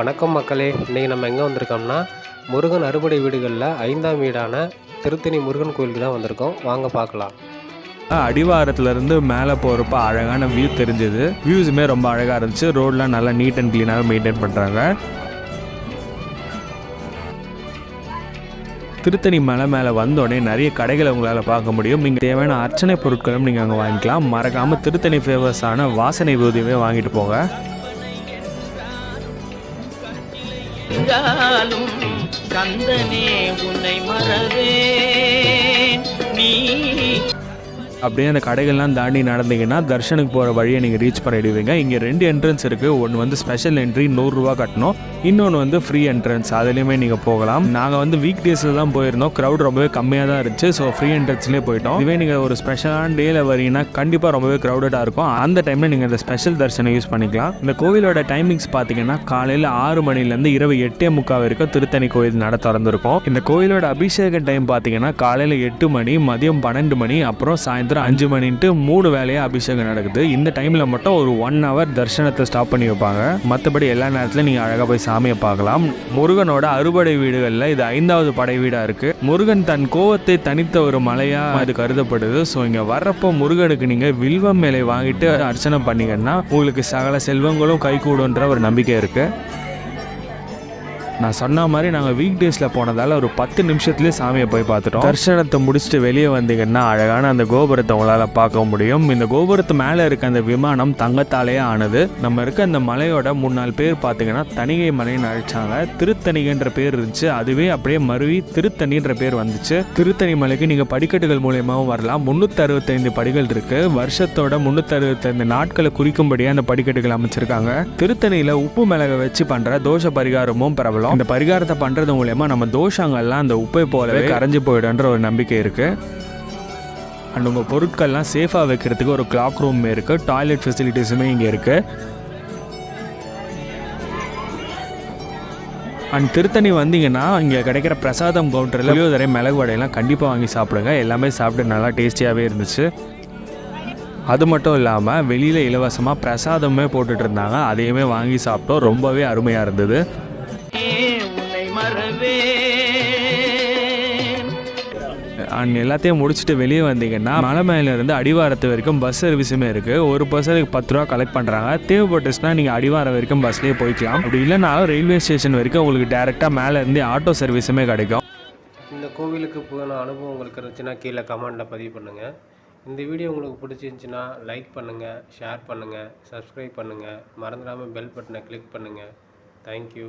வணக்கம் மக்களே. இன்றைக்கி நம்ம எங்கே வந்திருக்கோம்னா முருகன் அறுபடை வீடுகளில் ஐந்தாம் வீடான திருத்தணி முருகன் கோயிலுக்கு தான் வந்திருக்கோம். வாங்க பார்க்கலாம். அடிவாரத்துலேருந்து மேலே போகிறப்ப அழகான வியூ தெரிஞ்சது. வியூஸுமே ரொம்ப அழகாக இருந்துச்சு. ரோட்லாம் நல்லா நீட் அண்ட் க்ளீனாக மெயின்டைன் பண்ணுறாங்க திருத்தணி மலை மேலே வந்தோடனே நிறைய கடைகளை உங்களால் பார்க்க முடியும். நீங்கள் தேவையான அர்ச்சனை பொருட்களும் நீங்கள் அங்கே வாங்கிக்கலாம். மறக்காமல் திருத்தணி ஃபேமஸான வாசனை விபூதியுமே வாங்கிட்டு போங்க. என்றாலும் கந்தனே உன்னை மறவேன். நீ அப்படியே அந்த கடைகள்லாம் தாண்டி நடந்தீங்கன்னா தர்ஷனுக்கு போகிற வழியை நீங்கள் ரீச் பண்ணிடுவீங்க. இங்கே ரெண்டு என்ட்ரன்ஸ் இருக்குது ஒன்று வந்து ஸ்பெஷல் என்ட்ரி நூறுரூவா கட்டணும். இன்னொன்று வந்து ஃப்ரீ என்ட்ரன்ஸ் அதுலேயுமே நீங்கள் போகலாம். நாங்கள் வந்து வீக் டேஸில் தான் போயிருந்தோம். க்ரௌட் ரொம்பவே கம்மியாக தான் இருந்துச்சு. ஸோ ஃப்ரீ என்ட்ரன்ஸ்லேயே போயிட்டோம். இதுவே நீங்கள் ஒரு ஸ்பெஷலான டேயில் வரீங்கன்னா கண்டிப்பாக ரொம்பவே க்ரௌடடாக இருக்கும். அந்த டைமில் நீங்கள் இந்த ஸ்பெஷல் தர்ஷனை யூஸ் பண்ணிக்கலாம். இந்த கோவிலோட டைமிங்ஸ் பார்த்தீங்கன்னா காலையில் ஆறு மணிலேருந்து இரவு எட்டே முக்கால் வரைக்கும் திருத்தணி கோயில் நட திறந்துருக்கும். இந்த கோயிலோட அபிஷேக டைம் பார்த்தீங்கன்னா காலையில் எட்டு மணி மதியம் பன்னெண்டு மணி அப்புறம் சாயந்தரம் அஞ்சு மணின்ட்டு மூணு வேலையாக அபிஷேகம் நடக்குது. இந்த டைமில் மட்டும் ஒரு ஒன் ஹவர் தரிசனத்தை ஸ்டாப் பண்ணி வைப்பாங்க. மற்றபடி எல்லா நேரத்துலையும் நீங்கள் அழகாக போய் சாமியை பார்க்கலாம். முருகனோட அறுபடை வீடுகளில் இது ஐந்தாவது படை வீடாக இருக்குது முருகன் தன் கோவத்தை தனித்த ஒரு மலையாக அது கருதப்படுது. ஸோ இங்கே வர்றப்போ முருகனுக்கு நீங்கள் வில்வம் மேலே வாங்கிட்டு அர்ச்சனை பண்ணீங்கன்னா உங்களுக்கு சகல செல்வங்களும் கைகூடுன்ற ஒரு நம்பிக்கை இருக்குது நான் சொன்ன மாதிரி நாங்கள் வீக் டேஸில் போனதால் ஒரு பத்து நிமிஷத்துலேயே சாமியை போய் பார்த்துட்டோம். தரிசனத்தை முடிச்சுட்டு வெளியே வந்தீங்கன்னா அழகான அந்த கோபுரத்தை உங்களால் பார்க்க முடியும். இந்த கோபுரத்து மேலே இருக்க அந்த விமானம் தங்கத்தாலேயே ஆனது. நம்ம இருக்க அந்த மலையோட முன்னாள் பேர் பார்த்தீங்கன்னா தணிகை மலைன்னு அழைச்சாங்க. திருத்தணிகைன்ற பேர் இருந்துச்சு. அதுவே அப்படியே மருவி திருத்தணின்ற பேர் வந்துச்சு. திருத்தணி மலைக்கு நீங்கள் படிக்கட்டுகள் மூலியமாகவும் வரலாம். முந்நூற்றி அறுபத்தைந்து படிகள் இருக்குது வருஷத்தோட முந்நூற்றி அறுபத்தைந்து நாட்களை குறிக்கும்படியாக அந்த படிக்கட்டுகள் அமைச்சிருக்காங்க. திருத்தணியில் உப்பு மிளகை வச்சு பண்ணுற தோஷ பரிகாரமும் பிரபலம் இந்த பரிகாரத்தை பண்ணுறது மூலயமா நம்ம தோஷங்கள்லாம் அந்த உப்பை போலவே கரைஞ்சு போயிடுன்ற ஒரு நம்பிக்கை இருக்கு. அண்ட் உங்கள் பொருட்கள்லாம் சேஃபாக வைக்கிறதுக்கு ஒரு கிளாக் ரூம் இருக்குது டாய்லெட் ஃபெசிலிட்டிஸுமே இங்கே இருக்குது அண்ட் திருத்தணி வந்தீங்கன்னா இங்கே கிடைக்கிற பிரசாதம் கவுண்டரில் புளியோதரை மிளகு வடையெல்லாம் கண்டிப்பாக வாங்கி சாப்பிடுங்க. எல்லாமே சாப்பிட்டு நல்லா டேஸ்டியாகவே இருந்துச்சு. அது மட்டும் இல்லாமல் வெளியில் இலவசமாக பிரசாதமே போட்டுட்டு இருந்தாங்க. அதையுமே வாங்கி சாப்பிட்டோம். ரொம்பவே அருமையாக இருந்தது. அண்ட் எல்லாத்தையும் முடிச்சுட்டு வெளியே வந்தீங்கன்னா மலை மேல இருந்து அடிவாரத்து வரைக்கும் பஸ் சர்வீஸுமே இருக்குது ஒரு பர்சனுக்கு பத்து ரூபா கலெக்ட் பண்ணுறாங்க தேவைப்பட்டுச்சுன்னா நீங்கள் அடிவாரம் வரைக்கும் பஸ்லேயே போய்க்கலாம். அப்படி இல்லைனாலும் ரயில்வே ஸ்டேஷன் வரைக்கும் உங்களுக்கு டேரெக்டாக மேலே இருந்து ஆட்டோ சர்வீஸுமே கிடைக்கும். இந்த கோவிலுக்கு போன அனுபவம் உங்களுக்கு இருந்துச்சுன்னா கீழே கமெண்ட்டில் பதிவு பண்ணுங்கள் இந்த வீடியோ உங்களுக்கு பிடிச்சிருந்துச்சின்னா லைக் பண்ணுங்கள் ஷேர் பண்ணுங்கள் சப்ஸ்கிரைப் பண்ணுங்கள் மறந்துடாமல் பெல் பட்டனை கிளிக் பண்ணுங்கள் தேங்க்யூ